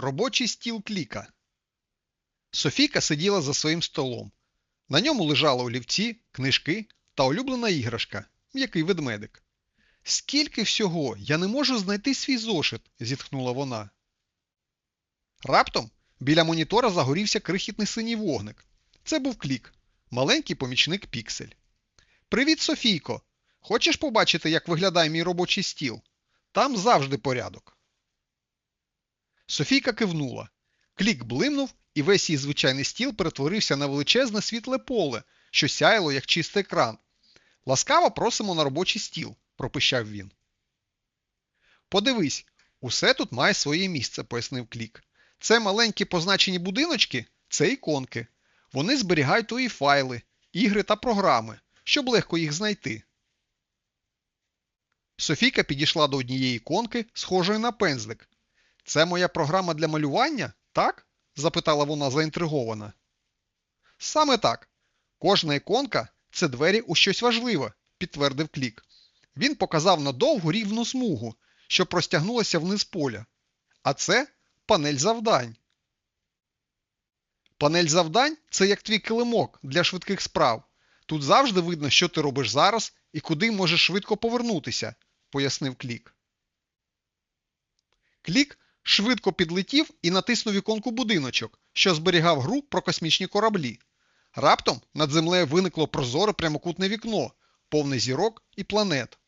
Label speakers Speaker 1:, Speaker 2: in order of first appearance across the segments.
Speaker 1: Робочий стіл кліка. Софійка сиділа за своїм столом. На ньому лежали олівці, книжки та улюблена іграшка м'який ведмедик. Скільки всього, я не можу знайти свій зошит, зітхнула вона. Раптом біля монітора загорівся крихітний синій вогник. Це був клік, маленький помічник Піксель. Привіт, Софійко! Хочеш побачити, як виглядає мій робочий стіл? Там завжди порядок. Софійка кивнула. Клік блимнув, і весь її звичайний стіл перетворився на величезне світле поле, що сяяло, як чистий екран. Ласкаво просимо на робочий стіл, пропищав він. Подивись, усе тут має своє місце, пояснив клік. Це маленькі позначені будиночки, це іконки. Вони зберігають твої файли, ігри та програми, щоб легко їх знайти. Софійка підійшла до однієї іконки, схожої на пензлик. Це моя програма для малювання, так? запитала вона заінтригована. Саме так. Кожна іконка це двері у щось важливе, підтвердив клік. Він показав на довгу рівну смугу, що простягнулася вниз поля. А це панель завдань. Панель завдань це як твій килимок для швидких справ. Тут завжди видно, що ти робиш зараз і куди можеш швидко повернутися, пояснив клік. Клік швидко підлетів і натиснув іконку будиночок, що зберігав гру про космічні кораблі. Раптом над землею виникло прозоре прямокутне вікно, повне зірок і планет.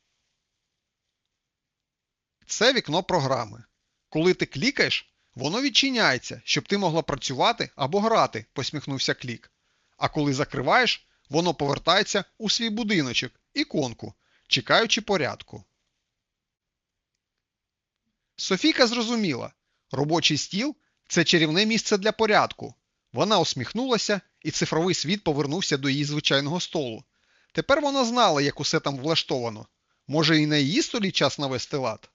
Speaker 1: Це вікно програми. Коли ти клікаєш, воно відчиняється, щоб ти могла працювати або грати, посміхнувся клік. А коли закриваєш, воно повертається у свій будиночок, іконку, чекаючи порядку. Софійка зрозуміла, робочий стіл це чарівне місце для порядку. Вона усміхнулася, і цифровий світ повернувся до її звичайного столу. Тепер вона знала, як усе там влаштовано. Може, і на її столі час навести лад?